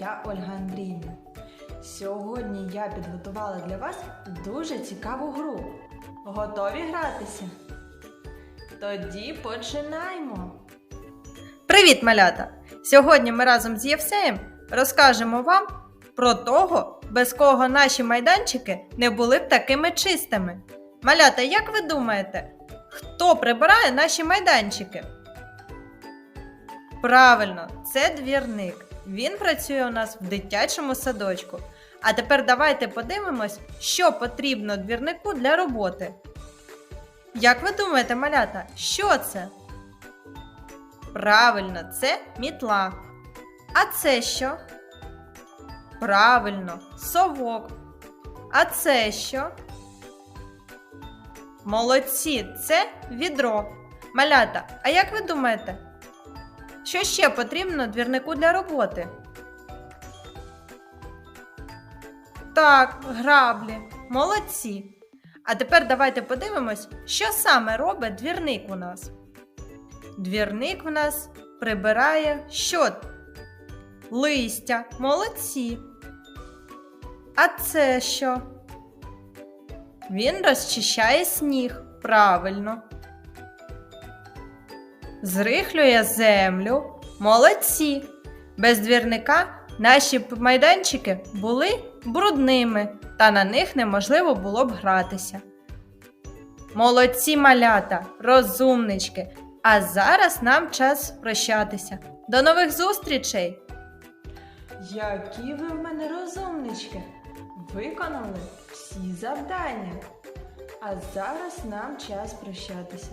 я Ольга Андріївна. Сьогодні я підготувала для вас дуже цікаву гру. Готові гратися? Тоді починаємо. Привіт, малята! Сьогодні ми разом з Євсеєм розкажемо вам про того, без кого наші майданчики не були б такими чистими. Малята, як ви думаєте, хто прибирає наші майданчики? Правильно, це двірник. Він працює у нас в дитячому садочку. А тепер давайте подивимось, що потрібно двірнику для роботи. Як ви думаєте, малята, що це? Правильно, це мітла. А це що? Правильно, совок. А це що? Молодці, це відро. Малята, а як ви думаєте, що ще потрібно двірнику для роботи? Так, граблі. Молодці. А тепер давайте подивимось, що саме робить двірник у нас. Двірник в нас прибирає що? Листя. Молодці. А це що? Він розчищає сніг. Правильно. Зрихлює землю. Молодці. Без двірника наші майданчики були брудними, та на них неможливо було б гратися. Молодці малята, розумнички. А зараз нам час прощатися. До нових зустрічей! Які ви в мене розумнички! Виконали всі завдання. А зараз нам час прощатися.